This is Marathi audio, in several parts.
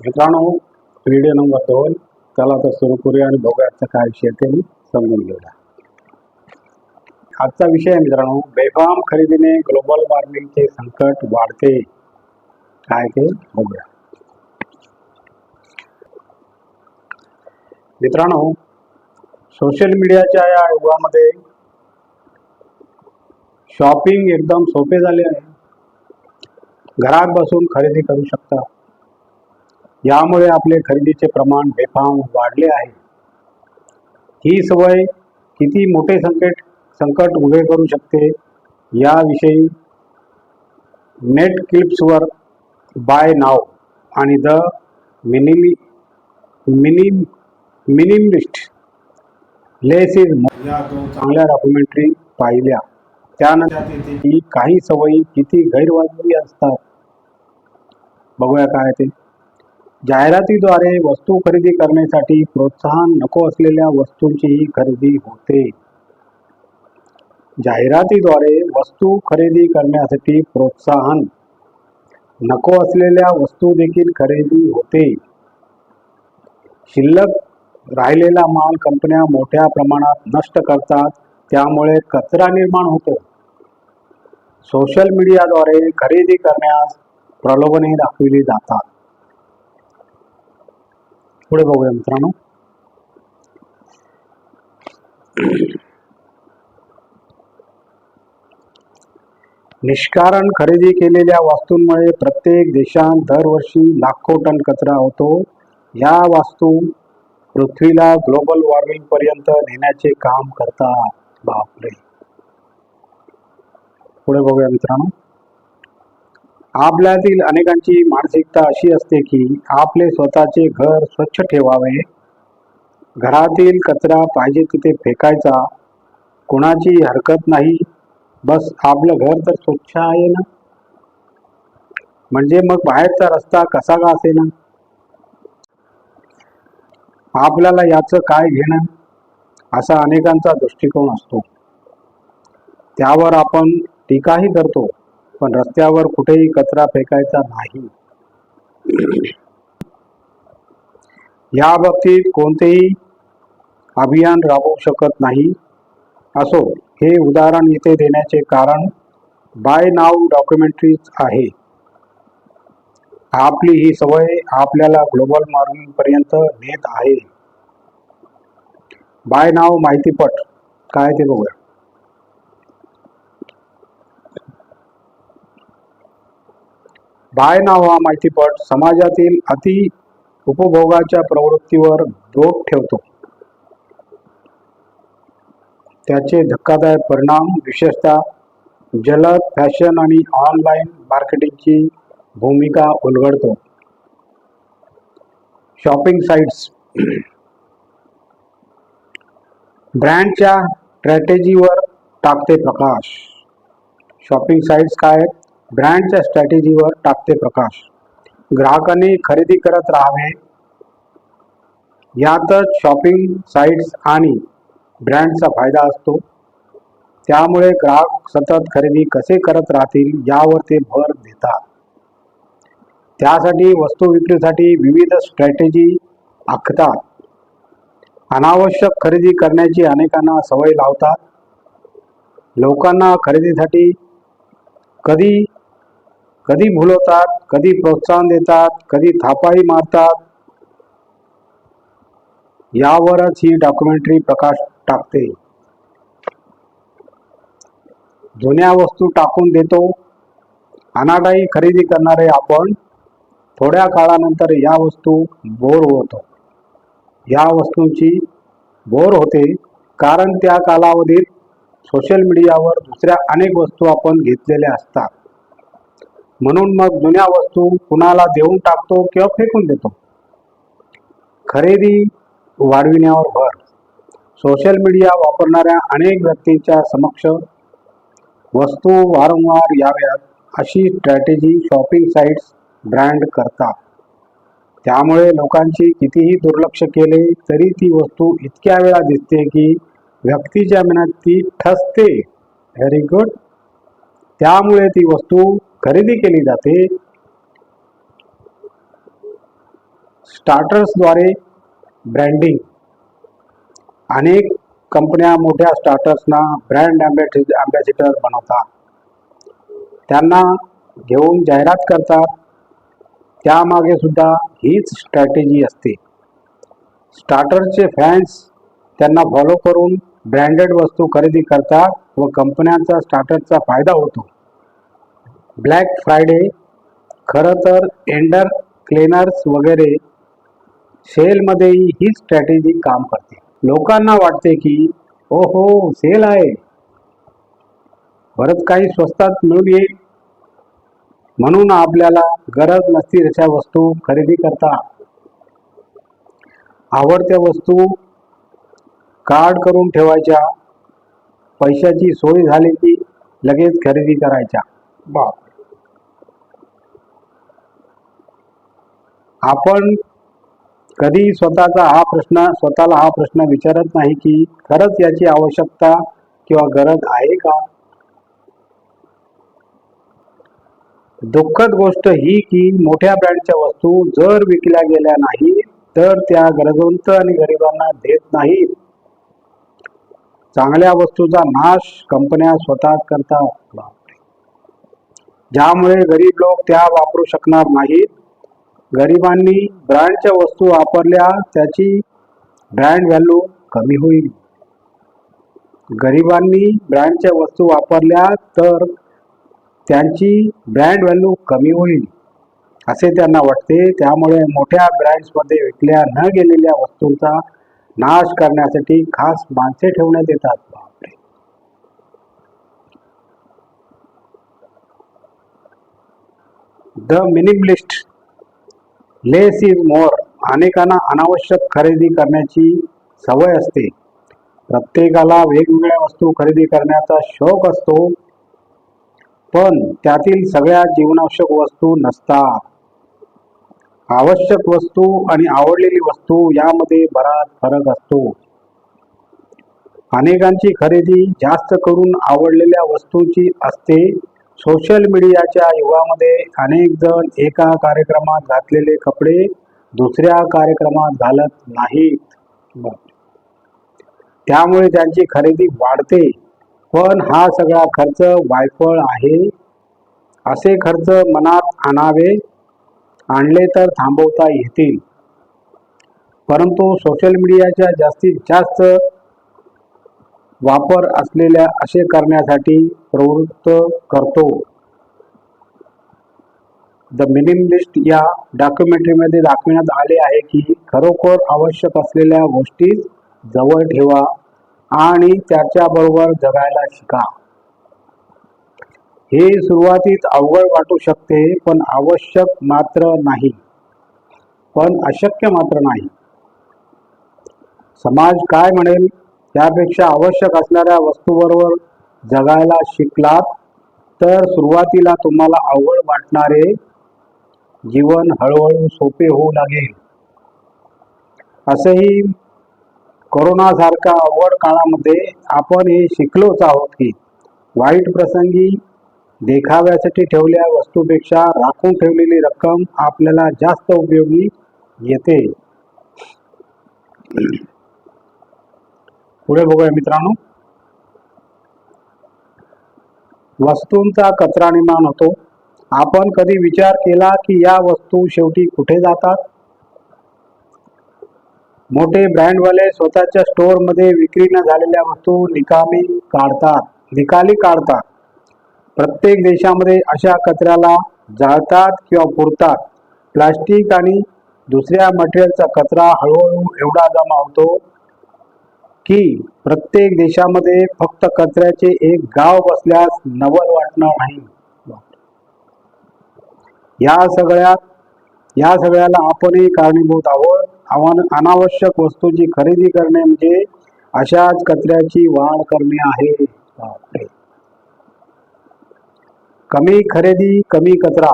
मित्रांनो व्हिडिओ नंबर दोन चला तर सुरू करूया आणि बघूया आजचा काय विषय ते मी समजून घेऊया. आजचा विषय मित्रांनो बेफाम खरेदीने ग्लोबल वॉर्मिंगचे संकट वाढते. काय ते बघूया. मित्रांनो सोशल मीडियाच्या या युगामध्ये शॉपिंग एकदम सोपे झाले आहे. घरात बसून खरेदी करू शकता. यामुळे आपले खरेदीचे प्रमाण बेफाम वाढले आहे. ही सवय किती मोठे संकट संकट उभे करू शकते याविषयी नेट क्लिप्सवर बाय नाव आणि the mini minim minimalist less is या दोन चांगल्या डॉक्युमेंटरी पाहिल्या. त्यानंतर ही काही सवयी किती गैरवाजवी असतात. बघूया काय ते. जाहिरातीद्वारे वस्तू खरेदी करण्यासाठी प्रोत्साहन नको असलेल्या वस्तूंचीही खरेदी होते. जाहिरातीद्वारे वस्तू खरेदी करण्यासाठी प्रोत्साहन नको असलेल्या वस्तू देखील खरेदी होते. शिल्लक राहिलेला माल कंपन्या मोठ्या प्रमाणात नष्ट करतात त्यामुळे कचरा निर्माण होतो. सोशल मीडियाद्वारे खरेदी करण्यास प्रलोभने दाखविली जातात. पुढे बघूया मित्रांनो. निष्कारण खरेदी केलेल्या वस्तूंमुळे प्रत्येक देशात दरवर्षी लाखो टन कचरा होतो. या वास्तू पृथ्वीला ग्लोबल वॉर्मिंग पर्यंत नेण्याचे काम करतात. बापरे. पुढे बघूया मित्रांनो. आपल्यातील अनेकांची मानसिकता अशी असते की आपले स्वतःचे घर स्वच्छ ठेवावे. घरातील कचरा पाहिजे तिथे फेकायचा. कोणाची हरकत नाही. बस आपलं घर तर स्वच्छ आहे ना? म्हणजे मग बाहेरचा रस्ता कसा का असे ना आपल्याला याचं काय घेणं? असा अनेकांचा दृष्टिकोन असतो. त्यावर आपण टीकाही करतो. पण रस्त्यावर कुठेही कचरा फेकायचा नाही. या बाबतीत कोणतेही अभियान राबवू शकत नाही. असो हे उदाहरण इथे देण्याचे कारण बाय नाव डॉक्युमेंटरीज आहे. आपली ही सवय आपल्याला ग्लोबल वॉर्मिंग पर्यंत नेत आहे. बाय नाव माहितीपट. काय ते बघूया. बाय नाव हा माहितीपट समाजातील अति उपभोगाच्या प्रवृत्तीवर दोष ठेवतो. त्याचे धक्कादायक परिणाम विशेषतः जलद फॅशन आणि ऑनलाईन मार्केटिंगची भूमिका उलगडतो. शॉपिंग साईट्स ब्रँडच्या स्ट्रॅटेजीवर टाकते प्रकाश. शॉपिंग साईट्स काय? आहेत ब्रँडच्या स्ट्रॅटेजीवर टाकते प्रकाश. ग्राहकांनी खरेदी करत राहावे. यातच शॉपिंग साईट्स आणि ब्रँडचा फायदा असतो. त्यामुळे ग्राहक सतत खरेदी कसे करत राहतील यावर ते भर देतात. त्यासाठी वस्तू विक्रीसाठी विविध स्ट्रॅटेजी आखतात. अनावश्यक खरेदी करण्याची अनेकांना सवय लावतात. लोकांना खरेदीसाठी कधी कधी भुलवतात कधी प्रोत्साहन देतात कधी थापाही मारतात. यावरच ही डॉक्युमेंटरी प्रकाश टाकते. जुन्या वस्तू टाकून देतो. अनाडाई खरेदी करणारे आपण थोड्या काळानंतर या वस्तू बोर होतो. या वस्तूंची बोर होते कारण त्या कालावधीत सोशल मीडियावर दुसऱ्या अनेक वस्तू आपण घेतलेल्या असतात. म्हणून मग जुन्या वस्तू कुणाला देऊन टाकतो किंवा फेकून देतो. खरेदी वाढविण्यावर भर. सोशल मीडिया वापरणाऱ्या अनेक व्यक्तींच्या समक्ष वस्तू वारंवार याव्यात अशी स्ट्रॅटेजी शॉपिंग साईट्स ब्रँड करतात. त्यामुळे लोकांची कितीही दुर्लक्ष केले तरी ती वस्तू इतक्या वेळा दिसते की व्यक्तीच्या मनात ती ठसते. व्हेरी गुड त्यामुळे ती वस्तू खरेदी केली जाते. स्टार्टर्सद्वारे ब्रँडिंग. अनेक कंपन्या मोठ्या स्टार्टर्सना ब्रँड अँबॅसिडर अँबॅसिडर बनवतात. त्यांना घेऊन जाहिरात करतात. त्यामागे सुद्धा हीच स्ट्रॅटेजी असते. स्टार्टरचे फॅन्स त्यांना फॉलो करून ब्रँडेड वस्तू खरेदी करतात व कंपन्यांचा स्टार्टरचा फायदा होतो. ब्लॅक फ्रायडे खरं तर एंडर क्लेनर्स वगैरे सेलमध्येही ही स्ट्रॅटेजी काम करते. लोकांना वाटते की ओ हो सेल आहे. बरंच काही स्वस्तात मिळून येईल म्हणून आपल्याला गरज नसती अशा वस्तू खरेदी करता. आवडत्या वस्तू कार्ड करून ठेवायच्या. पैशाची सोय झाली की लगेच खरेदी करायच्या. बाप आपण कधी स्वतःचा हा प्रश्न स्वतःला हा प्रश्न विचारत नाही की खरंच याची आवश्यकता किंवा गरज आहे का? दुःखद गोष्ट ही की मोठ्या ब्रँडच्या वस्तू जर विकल्या गेल्या नाही तर त्या गरजवंत आणि गरिबांना देत नाहीत. चांगल्या वस्तूचा नाश कंपन्या स्वतःच करतात. ज्यामुळे गरीब लोक त्या वापरू शकणार नाहीत गरिबांनी ब्रँडच्या वस्तू वापरल्या त्याची ब्रँड व्हॅल्यू कमी होईल. गरिबांनी ब्रँडच्या वस्तू वापरल्या तर त्यांची ब्रँड व्हॅल्यू कमी होईल असे त्यांना वाटते. त्यामुळे मोठ्या ब्रँड्समध्ये विकल्या न गेलेल्या वस्तूंचा नाश करण्यासाठी खास माणसे ठेवण्यात येतात. बापरे! The minimalist less is more अनेकांना अनावश्यक खरेदी करण्याची सवय असते. प्रत्येकाला वेगवेगळ्या वस्तू खरेदी करण्याचा शौक असतो पण त्यातील सगळ्या जीवनावश्यक वस्तू नसतात. आवश्यक वस्तू आणि आवडलेली वस्तू यामध्ये बराच फरक असतो. अनेकांची खरेदी जास्त करून आवडलेल्या वस्तूची असते सोशल मीडियाच्या युगामध्ये अनेक जण एका कार्यक्रमात घातलेले कपडे दुसऱ्या कार्यक्रमात घालत नाहीत. त्यामुळे त्यांची खरेदी वाढते. पण हा सगळा खर्च वायफळ आहे. असे खर्च मनात आणावे आणले तर थांबवता येतील. परंतु सोशल मीडियाच्या जास्तीत जास्त वापर असलेल्या असे करण्यासाठी प्रवृत्त करतो. द मिनिमलिस्ट या डॉक्युमेंटरीमध्ये दाखविण्यात आले आहे की खरोखर आवश्यक असलेल्या गोष्टी जवळ ठेवा आणि त्याच्याबरोबर जगायला शिका. हे सुरुवातीत अवघड वाटू शकते पण आवश्यक मात्र नाही. पण अशक्य मात्र नाही. समाज काय म्हणेल? त्यापेक्षा आवश्यक असणाऱ्या वस्तूबरोबर जगायला शिकलात तर सुरुवातीला तुम्हाला अवघड वाटणारे जीवन हळूहळू सोपे होऊ लागेल. असंही करोनासारख्या अवघड काळामध्ये आपण हे शिकलोच आहोत की वाईट प्रसंगी देखाव्यासाठी ठेवलेल्या वस्तूपेक्षा राखून ठेवलेली रक्कम आपल्याला जास्त उपयोगी येते. पुढे बघूया मित्रांनो. वस्तूंचा कचरा निर्माण होतो. आपण कधी विचार केला की या वस्तू शेवटी कुठे जातात? मोठे ब्रँडवाले स्वतःच्या स्टोअरमध्ये विक्री न झालेल्या वस्तू निकामी काढतात. निकाली काढतात. प्रत्येक देशामध्ये अशा कचऱ्याला जाळतात किंवा पुरतात. प्लास्टिक आणि दुसऱ्या मटेरियलचा कचरा हळूहळू एवढा जमा होतो की प्रत्येक देशामध्ये फक्त कचऱ्याचे एक गाव बसल्यास नवल वाटणार नाही. या सगळ्यात या सगळ्याला आपणही कारणीभूत आहोत. आव्हान अनावश्यक वस्तूंची खरेदी करणे म्हणजे अशाच कचऱ्याची वाढ करणे आहे. कमी खरेदी कमी कचरा.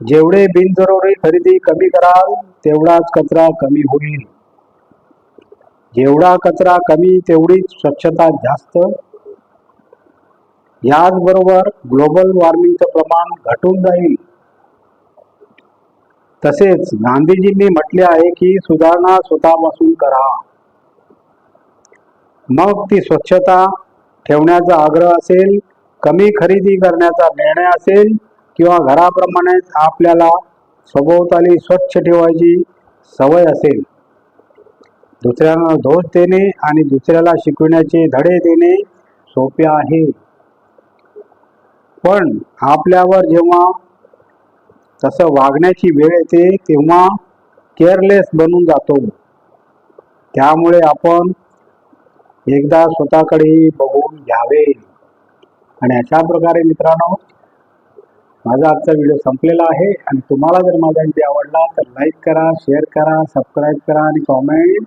जेवढे बिनजरुरी खरेदी कमी कराल तेवढाच कचरा कमी होईल. जेवढा कचरा कमी तेवढीच स्वच्छता जास्त. याचबरोबर ग्लोबल वॉर्मिंगचं प्रमाण घटून जाईल. तसेच गांधीजींनी म्हटले आहे की सुधारणा स्वतःपासून करा. मग ती स्वच्छता ठेवण्याचा आग्रह असेल कमी खरेदी करण्याचा निर्णय असेल किंवा घराप्रमाणेच आपल्याला सभोवताली स्वच्छ ठेवायची सवय असेल. दुसऱ्यांना दोष देणे आणि दुसऱ्याला शिकविण्याचे धडे देणे सोपे आहे. पण आपल्यावर जेव्हा तसं वागण्याची वेळ येते तेव्हा केअरलेस बनून जातो. त्यामुळे आपण एकदा स्वतःकडे बघून घ्यावे. आणि अशा प्रकारे मित्रांनो माझा आजचा व्हिडिओ संपलेला आहे. आणि तुम्हाला जर माझा व्हिडिओ आवडला तर लाईक करा शेअर करा सबस्क्राईब करा आणि कॉमेंट